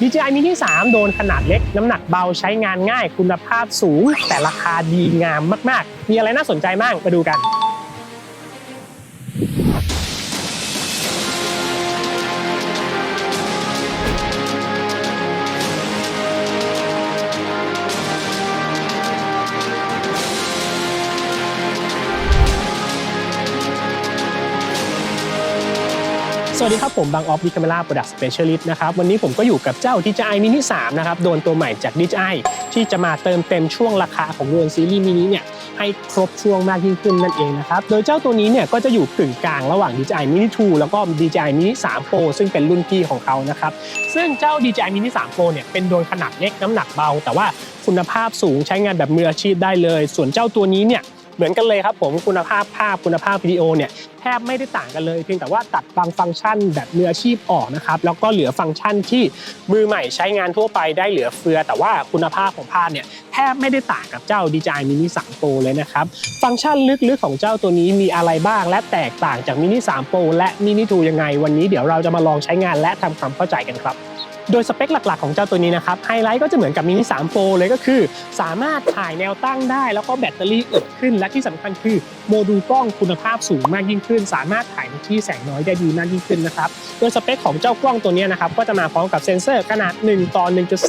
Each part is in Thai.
DJI Mini 3 โดนขนาดเล็ก น้ำหนักเบาใช้งานง่าย คุณภาพสูง แต่ราคาดีงามมาก ๆ มีอะไรน่าสนใจบ้างมาดูกัน สวัสดีครับ ผมบางออฟดิคาเมล่าโปรดักต์สเปเชียลิสต์นะครับ วันนี้ผมก็อยู่กับเจ้า DJI Mini 3 นะครับ โดนตัวใหม่จาก DJI ที่จะมาเติมเต็มช่วงราคาของโดนซีรีส์มินิเนี่ยให้ครบช่วงมากยิ่งขึ้นนั่นเองนะครับ โดยเจ้าตัวนี้เนี่ยก็จะอยู่กึ่งกลางระหว่าง DJI Mini 2 แล้วก็ DJI Mini 3 Pro ซึ่งเป็นรุ่นพี่ของเขานะครับ ซึ่งเจ้า DJI Mini 3 Pro เนี่ยเป็นโดนขนาดเล็กน้ำหนักเบา แต่ว่าคุณภาพสูงใช้งานแบบมืออาชีพได้เลย ส่วนเจ้าตัวนี้เนี่ยเหมือนกันเลยครับผมคุณภาพภาพคุณภาพวิดีโอเนี่ย แทบไม่ได้ต่างกันเลย เพียงแต่ว่าตัดบางฟังก์ชันแบบมืออาชีพออกนะครับแล้วก็เหลือฟังก์ชันที่มือใหม่ใช้งานทั่วไปได้เหลือเฟือ แต่ว่าคุณภาพของภาพเนี่ยแทบไม่ได้ต่างกับเจ้า DJI Mini 3 Pro เลยนะครับฟังก์ชันลึกๆของเจ้าตัวนี้มีอะไรบ้าง และแตกต่างจาก Mini 3 Pro และ Mini 2 ยังไง วันนี้เดี๋ยวเราจะมาลองใช้งานและทำความเข้าใจกันครับ โดยสเปคหลักๆของเจ้าตัวนี้นะครับไฮไลท์ก็จะเหมือนกับ Mini 3 Pro เลยก็คือ สามารถถ่ายแนวตั้งได้ แล้วก็แบตเตอรี่อึดขึ้น และที่สำคัญคือโมดูลกล้องคุณภาพสูงมากยิ่งขึ้น สามารถถ่ายในที่แสงน้อยได้ดีมากยิ่งขึ้นนะครับโดยสเปคของเจ้ากล้องตัวนี้นะครับก็จะมาพร้อมกับเซ็นเซอร์ขนาด 1 ต่อ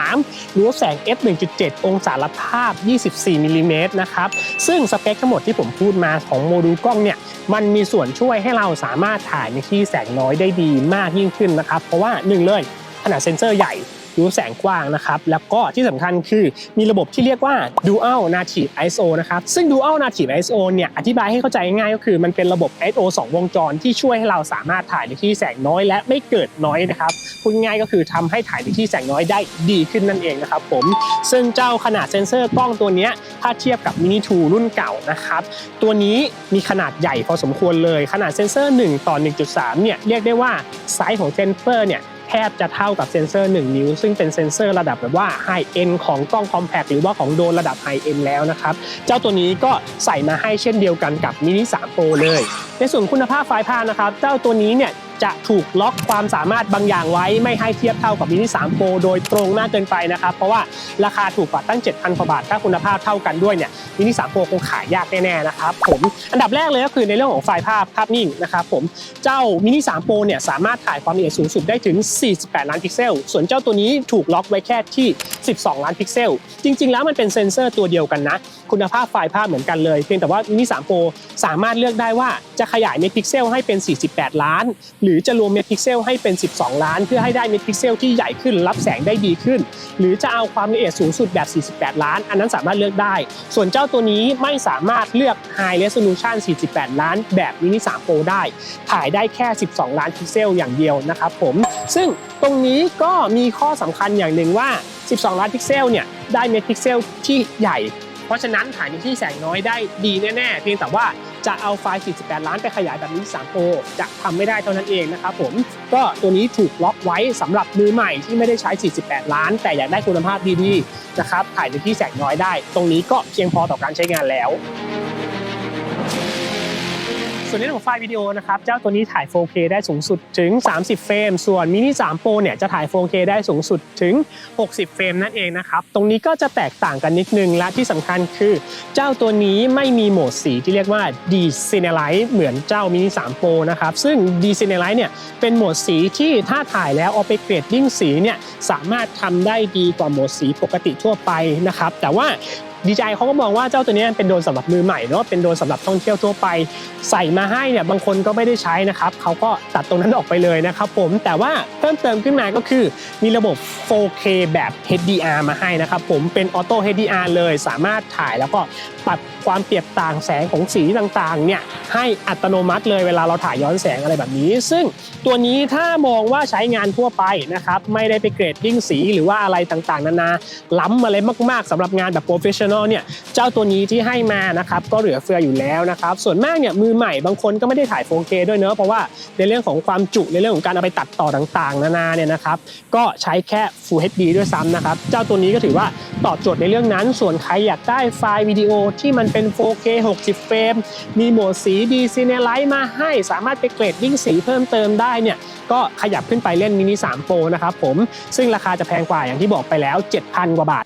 1.3 หรือว่าแสง f 1.7 องศาละภาพ 24มิลลิเมตรนะครับซึ่งสเปคทั้งหมดที่ผมพูดมาของโมดูลกล้องเนี่ยมันมีส่วนช่วยให้เราสามารถถ่ายในที่แสงน้อยได้ดีมากยิ่งขึ้นนะครับเพราะว่าหนึ่งเลย ขนาดเซ็นเซอร์ใหญ่รู้แสงกว้างนะครับ แล้วก็ที่สำคัญคือมีระบบที่เรียกว่า Dual Native ISO นะครับซึ่ง Dual Native ISO เนี่ยอธิบายให้เข้าใจง่ายก็คือมันเป็นระบบ ISO 2 วงจรที่ช่วยให้เราสามารถถ่ายในที่แสงน้อยและไม่เกิดน้อยนะครับพูดง่ายก็คือทำให้ถ่ายในที่แสงน้อยได้ดีขึ้นนั่นเองนะครับผมซึ่งเจ้าขนาดเซ็นเซอร์กล้องตัวนี้ถ้าเทียบกับ Mini 2 รุ่นเก่านะครับตัวนี้มีขนาดใหญ่พอสมควรเลย ขนาดเซ็นเซอร์ 1 ต่อ 1.3 เนี่ยเรียกได้ว่าไซส์ของเซนเซอร์เนี่ย แทบจะเท่ากับเซ็นเซอร์ 1 นิ้ว ซึ่งเป็นเซ็นเซอร์ระดับแบบว่าไฮเอ็นของกล้องคอมแพคหรือว่าของโดนระดับไฮเอ็นแล้วนะครับ เจ้าตัวนี้ก็ใส่มาให้เช่นเดียวกันกับมินิ3 Pro เลย ในส่วนคุณภาพไฟล์ภาพนะครับ เจ้าตัวนี้เนี่ย จะถูกล็อกความสามารถบางอย่างไว้ไม่ให้เทียบเท่ากับ Mini 3 Pro โดยตรงมากเกินไปนะครับ เพราะว่าราคาถูกกว่าตั้ง 7,000กว่าบาท ถ้าคุณภาพเท่ากันด้วยเนี่ย Mini 3 Pro คงขายยากแน่ๆนะครับผมอันดับแรกเลยก็คือในเรื่องของไฟล์ภาพภาพนิ่งนะครับผมเจ้า Mini 3 Pro เนี่ยสามารถถ่ายความละเอียดสูงสุดได้ถึง 48 ล้านพิกเซล ส่วนเจ้าตัวนี้ถูกล็อกไว้แค่ที่ 12 ล้านพิกเซล จริง ๆ แล้วมันเป็นเซ็นเซอร์ตัวเดียวกันนะ คุณภาพไฟล์ภาพเหมือนกันเลย เพียงแต่ว่า Mini 3 Pro สามารถเลือกได้ว่าจะขยายเมกพิกเซลให้เป็น 48 ล้านหรืือจะรวมเมกพิกเซลให้เป็น 12 ล้าน เพื่อให้ได้เมกพิกเซลที่ใหญ่ขึ้นรับแสงได้ดีขึ้น หรือจะเอาความละเอียดสูงสุดแบบ 48 ล้าน อันนั้นสามารถเลือกได้ ส่วนเจ้าตัวนี้ไม่สามารถเลือก High Resolution 48 ล้าน แบบ Mini 3 Pro ได้ ถ่ายได้แค่ 12 ล้านพิกเซลอย่างเดียวนะครับผม ซึ่งตรงนี้ก็มีข้อสำคัญอย่างหนึ่งว่า 12 ล้านพิกเซลเนี่ยได้เมกพิกเซลที่ใหญ่ เพราะฉะนั้นถ่ายในที่แสงน้อยได้ดีแน่ๆ เพียงแต่ว่า จะเอาไฟล์ 48 ล้านไปขยายแบบนี้ 3โปจะทำไม่ได้เท่านั้นเองนะครับผม ก็ตัวนี้ถูกล็อกไว้สำหรับมือใหม่ที่ไม่ได้ใช้ 48 ล้าน แต่อยากได้คุณภาพดีๆนะครับถ่ายในที่แสงน้อยได้ ตรงนี้ก็เพียงพอต่อการใช้งานแล้ว ส่วนในเรื่องของไฟล์วิดีโอนะครับ เจ้าตัวนี้ถ่าย 4K ได้สูงสุดถึง 30 เฟรม ส่วน Mini 3 Pro เนี่ยจะถ่าย 4K ได้สูงสุดถึง 60 เฟรมนั่นเองนะครับ ตรงนี้ก็จะแตกต่างกันนิดนึง และที่สำคัญคือ เจ้าตัวนี้ไม่มีโหมดสีที่เรียกว่า Decentralize เหมือนเจ้า Mini 3 Pro นะครับ ซึ่ง Decentralize เนี่ยเป็นโหมดสีที่ถ้าถ่ายแล้วเอาไปเกรดดิ้งสีเนี่ยสามารถทำได้ดีกว่าโหมดสีปกติทั่วไปนะครับ แต่ว่า ดีใจเขาก็มองว่าเจ้าตัวนี้เป็นโดรนสำหรับมือใหม่เนาะเป็นโดรนสำหรับท่องเที่ยวทั่วไป ใส่มาให้เนี่ยบางคนก็ไม่ได้ใช้นะครับเขาก็ตัดตรงนั้นออกไปเลยนะครับผมแต่ว่าเพิ่มเติมขึ้นมาก็คือมีระบบ 4K แบบ HDR มาให้นะครับผมเป็นออโต้ HDR เลยสามารถถ่ายแล้วก็ปรับความเปรียบต่างแสงของสีต่างๆเนี่ยให้อัตโนมัติเลยเวลาเราถ่ายย้อนแสงอะไรแบบนี้ ซึ่งตัวนี้ถ้ามองว่าใช้งานทั่วไปนะครับไม่ได้ไปเกรดดิ้งสีหรือว่าอะไรต่างๆ นานาล้ำอะไรมาก ๆสำหรับงานแบบโปรเฟชชั่นเนี่ยเจ้าตัวนี้ที่ให้มานะครับก็เหลือเฟืออยู่แล้วนะครับส่วนมากเนี่ยมือใหม่บางคนก็ไม่ได้ถ่าย 4K ด้วยเนอะเพราะว่าในเรื่องของความจุในเรื่องของการเอาไปตัดต่อต่างๆ นานาเนี่ยนะครับก็ใช้แค่ Full HD ด้วยซ้ำนะครับเจ้าตัวนี้ก็ถือว่าตอบโจทย์ในเรื่องนั้น ส่วนใครอยากได้ไฟล์วิดีโอที่มันเป็น 4K 60 เฟรมมีโหมดสีดีซีเนไลท์มาให้สามารถไปเกรดดิ้งสีเพิ่มเติมได้เนี่ยก็ขยับขึ้นไปเล่นมินิ3 Pro นะครับผมซึ่งราคาจะแพงกว่าอย่างที่บอกไปแล้ว 7,000 กว่าบาท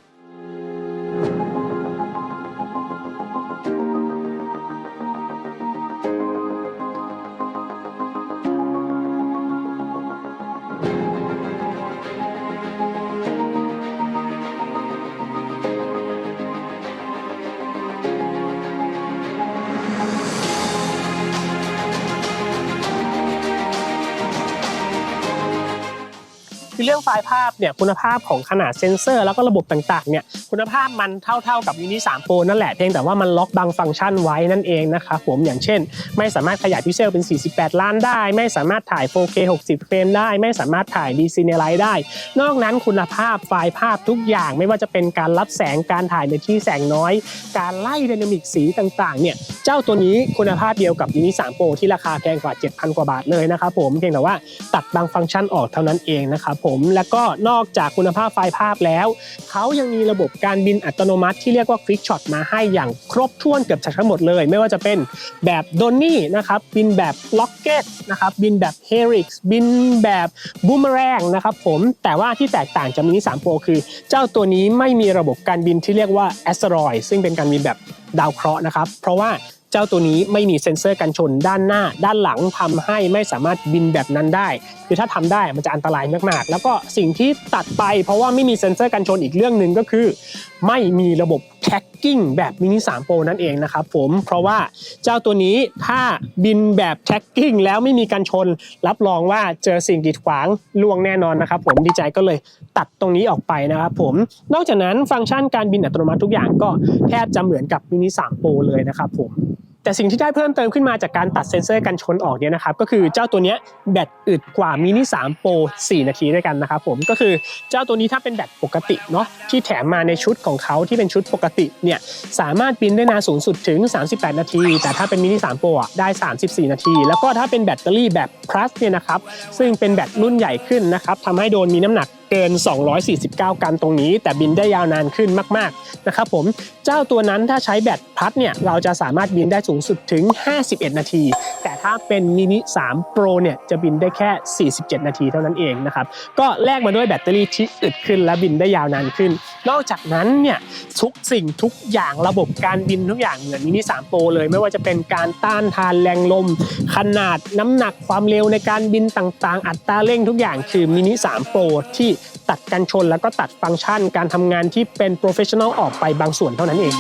คือเรื่องไฟล์ภาพเนี่ยคุณภาพของขนาดเซนเซอร์ แล้วก็ระบบต่างๆเนี่ยคุณภาพมันเท่าๆกับมินิ3 Pro นั่นแหละเพียงแต่ว่ามันล็อกบางฟังก์ชันไว้นั่นเองนะครับผมอย่างเช่น ไม่สามารถขยายพิกเซลเป็น 48 ล้านได้ ไม่สามารถถ่าย 4K 60 เฟรมได้ ไม่สามารถถ่าย DC ในไลท์ได้ นอกนั้นคุณภาพไฟล์ภาพทุกอย่างไม่ว่าจะเป็นการรับแสงการถ่ายในที่แสงน้อย การไล่ไดนามิกสีต่างๆเนี่ยเจ้าตัวนี้คุณภาพเดียวกับมินิ3 Pro ที่ราคาแพงกว่า 7,000 กว่าบาทเลยนะครับผมเพียงแต่ว่าตัดบางฟังก์ชันออกเท่านั้นเองนะครับผมแล้วก็นอกจากคุณภาพไฟล์ภาพแล้ว เขายังมีระบบการบินอัตโนมัติที่เรียกว่า Quick Shot มาให้อย่างครบถ้วนเกือบจะทั้งหมดเลย ไม่ว่าจะเป็นแบบโดนนี่นะครับบินแบบล็อกเก็ตนะครับบินแบบ Helix บินแบบบูมแรงนะครับผมแต่ว่าที่แตกต่างจากมินิ3 Pro คือ เจ้าตัวนี้ไม่มีระบบการบินที่เรียกว่า Asteroid ซึ่งเป็นการบินแบบดาวเคราะห์นะครับเพราะว่า เจ้าตัวนี้ไม่มีเซ็นเซอร์กันชนด้านหน้า ด้านหลังทำให้ไม่สามารถบินแบบนั้นได้ คือถ้าทำได้มันจะอันตรายมากๆ แล้วก็สิ่งที่ตัดไปเพราะว่าไม่มีเซ็นเซอร์กันชนอีกเรื่องหนึ่งก็คือ ไม่มีระบบ tracking แบบมินิ3 Pro นั่นเองนะครับผมเพราะว่าเจ้าตัวนี้ถ้าบินแบบ tracking แล้วไม่มีการชน รับรองว่าเจอสิ่งกีดขวางล่วงแน่นอนนะครับผมดีใจก็เลยตัดตรงนี้ออกไปนะครับผมนอกจากนั้นฟังก์ชันการบินอัตโนมัติทุกอย่างก็แทบจะเหมือนกับมินิ3 Pro เลยนะครับผม แต่สิ่งที่ได้เพิ่มเติมขึ้นมาจากการตัดเซ็นเซอร์กันชนออกเนี่ยนะครับก็คือเจ้าตัวนี้แบตอึดกว่ามินิ3 Pro 4 นาทีด้วยกันนะครับผมก็คือเจ้าตัวนี้ถ้าเป็นแบตปกติเนาะที่แถมมาในชุดของเขาที่เป็นชุดปกติเนี่ยสามารถบินได้นานสูงสุดถึง 38 นาที แต่ถ้าเป็นมินิ3 Pro อะได้ 34 นาที แล้วก็ถ้าเป็นแบตเตอรี่แบบ plus เนี่ยนะครับซึ่งเป็นแบตรุ่นใหญ่ขึ้นนะครับทำให้โดนมีน้ำหนักเกิน 249 กรัมตรงนี้ แต่บินได้ยาวนานขึ้นมาก ๆ นะครับผม เจ้าตัวนั้นถ้าใช้แบตพัดเนี่ย เราจะสามารถบินได้สูงสุดถึง 51 นาที แต่ถ้าเป็นมินิ3 Pro เนี่ย จะบินได้แค่ 47 นาทีเท่านั้นเองนะครับ ก็แลกมาด้วยแบตเตอรี่ที่อึดขึ้นและบินได้ยาวนานขึ้น นอกจากนั้นเนี่ยทุกสิ่งทุกอย่างระบบการบินทุกอย่างเหมือนมินิ3 Pro เลย ไม่ว่าจะเป็นการต้านทานแรงลม ขนาดน้ำหนักความเร็วในการบินต่างๆ อัตราเร่งทุกอย่างคือมินิ3 Pro ที่ตัดกันชนแล้วก็ตัดฟังก์ชัน การทำงานที่เป็นโปรเฟชชั่นอลออกไปบางส่วนเท่านั้นเอง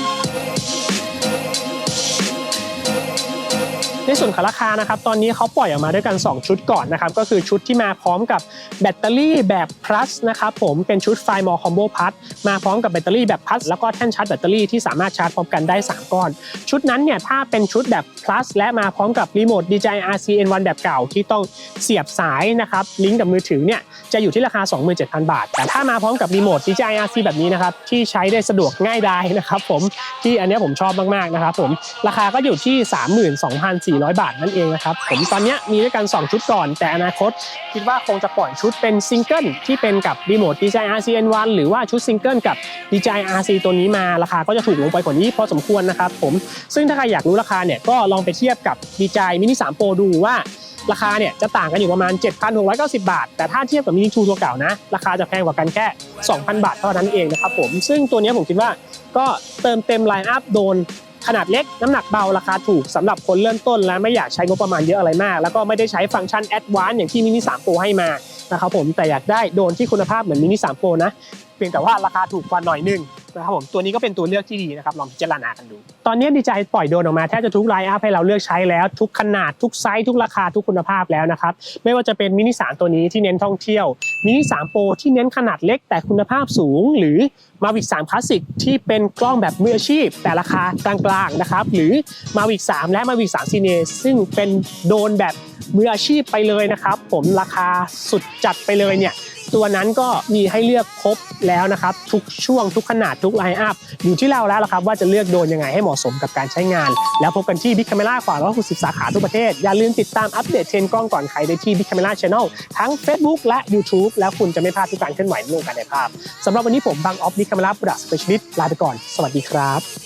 ในส่วนของราคานะครับตอนนี้เขาปล่อยออกมาด้วยกัน 2 ชุดก่อนนะครับก็คือชุดที่มาพร้อมกับแบตเตอรี่แบบ plus นะครับผมเป็นชุดไฟมอคอมโบพัทมาพร้อมกับแบตเตอรี่แบบ plus แล้วก็แท่นชาร์จแบตเตอรี่ที่สามารถชาร์จพร้อมกันได้ 3 ก้อน ชุดนั้นเนี่ยถ้าเป็นชุดแบบ plus และมาพร้อมกับรีโมท DJI RCN1 แบบเก่าที่ต้องเสียบสายนะครับลิงก์กับมือถือเนี่ยจะอยู่ที่ราคา 27,000 บาท แต่ถ้ามาพร้อมกับรีโมท DJI RC แบบนี้นะครับที่ใช้ได้สะดวกง่ายดายนะครับผมที่อันนี้ผมชอบมากๆนะครับผมราคาก็อยู่ที่ 32,400 400 บาทนั่นเองนะครับ ผมตอนนี้มีด้วยกัน 2 ชุดก่อน แต่อนาคต คิดว่าคงจะปล่อยชุดเป็นซิงเกิลที่เป็นกับรีโมท DJI RCN1 หรือว่าชุดซิงเกิลกับ DJI RC ตัวนี้มาราคาก็จะถูกลงไปกว่านี้พอสมควรนะครับผมซึ่งถ้าใครอยากรู้ราคาเนี่ยก็ลองไปเทียบกับ DJI Mini 3 Pro ดูว่าราคาเนี่ยจะต่างกันอยู่ประมาณ 7,690 บาท แต่ถ้าเทียบกับมินิ2ตัวเก่านะ ราคาจะแพงกว่ากันแค่ 2,000 บาทเท่านั้นเองนะครับผม ซึ่งตัวนี้ผมคิดว่าก็เติมเต็มไลน์อัพโดน ขนาดเล็กน้ำหนักเบาราคาถูกสำหรับคนเริ่มต้น และไม่อยากใช้งบประมาณเยอะอะไรมาก แล้วก็ไม่ได้ใช้ฟังก์ชันแอดวานซ์อย่างที่มินิ3 Pro ให้มานะครับผมแต่อยากได้โดนที่คุณภาพเหมือนมินิ3 Pro นะเพียงแต่ว่าราคาถูกกว่าหน่อยหนึง นะครับผมตัวนี้ก็เป็นตัวเลือกที่ดีนะครับลองพิจารณากันดู ตอนนี้ดีใจปล่อยโดนออกมาแทบจะทุกไลน์อัพให้เราเลือกใช้แล้วทุกขนาดทุกไซส์ทุกราคาทุกคุณภาพแล้วนะครับไม่ว่าจะเป็นมินิ3ตัวนี้ที่เน้นท่องเที่ยวมินิ3 Pro ที่เน้นขนาดเล็กแต่คุณภาพสูง หรือ Mavic 3 Classic ที่เป็นกล้องแบบมืออาชีพ แต่ราคากลางๆนะครับหรือ Mavic 3และ Mavic 3 Cine ซึ่งเป็นโดนแบบมืออาชีพไปเลยนะครับผมราคาสุดจัดไปเลยเนี่ยตัวนั้นก็มีให้เลือกครบแล้วนะครับ ทุกช่วงทุกขนาดทุกไลน์อัพอยู่ที่เราแล้วละครับว่าจะเลือกโดนยังไงให้เหมาะสมกับการใช้งาน แล้วพบกันที่บิ๊กคาเมล่ากว่า160สาขาทั่วประเทศ อย่าลืมติดตามอัปเดตเทรนด์กล้องก่อนใครได้ที่บิ๊กคาเมล่าช n e l ทั้ง Facebook และ YouTube แล้วคุณจะไม่พลาดทุกการเคลื่อนไหวในวงการถ่ายภาพสำหรับวันนี้ผมบางออฟ Big Camera Product Specialist ลาไปก่อน สวัสดีครับ